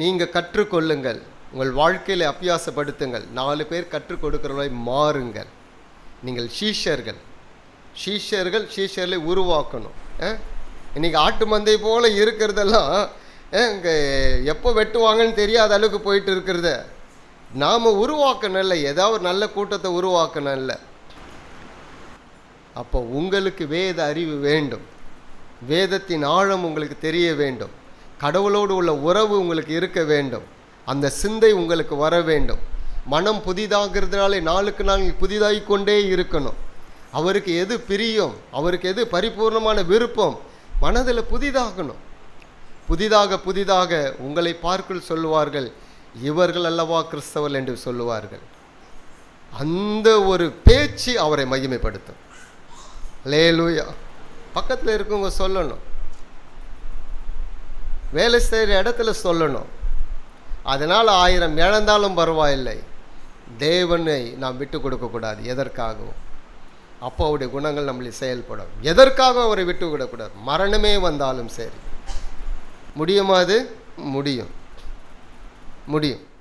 நீங்கள் கற்றுக்கொள்ளுங்கள். உங்கள் வாழ்க்கையில் அபியாசப்படுத்துங்கள். நாலு பேர் கற்றுக் கொடுக்கிறவரை மாறுங்கள். நீங்கள் ஷீஷர்கள் ஷீஷர்கள் ஷீஷர்களை உருவாக்கணும். இன்றைக்கி இன்னைக்கு ஆட்டு மந்தை போல் இருக்கிறதெல்லாம் இங்கே எப்போ வெட்டுவாங்கன்னு தெரியாத அளவுக்கு போயிட்டு இருக்கிறத. நாம் உருவாக்கணும் இல்லை. ஏதாவது ஒரு நல்ல கூட்டத்தை உருவாக்கணும் இல்லை. அப்போ உங்களுக்கு வேத அறிவு வேண்டும். வேதத்தின் ஆழம் உங்களுக்கு தெரிய வேண்டும். கடவுளோடு உள்ள உறவு உங்களுக்கு இருக்க வேண்டும். அந்த சிந்தை உங்களுக்கு வர வேண்டும். மனம் புதிதாகிறதுனாலே நாளுக்கு நாள் புதிதாகி கொண்டே இருக்கணும். அவருக்கு எது பிரியம் அவருக்கு எது பரிபூர்ணமான விருப்பம் மனதில் புதிதாகணும். புதிதாக புதிதாக உங்களை பார்க்குள் சொல்லுவார்கள் இவர்கள் அல்லவா கிறிஸ்தவர்கள்? என்று சொல்லுவார்கள். அந்த ஒரு பேச்சு அவரை மகிமைப்படுத்தும். லேலூயா பக்கத்தில் இருக்கவங்க சொல்லணும். வேலை செய்கிற இடத்துல சொல்லணும். அதனால் ஆயிரம் இழந்தாலும் பரவாயில்லை. தேவனை நாம் விட்டு கொடுக்கக்கூடாது எதற்காகவும்? அப்போ அவருடைய குணங்கள் நம்மளை செயல்படும். எதற்காக அவரை விட்டு விடக்கூடாது மரணமே வந்தாலும் சரி. முடியுமா அது? முடியும். முடியும்.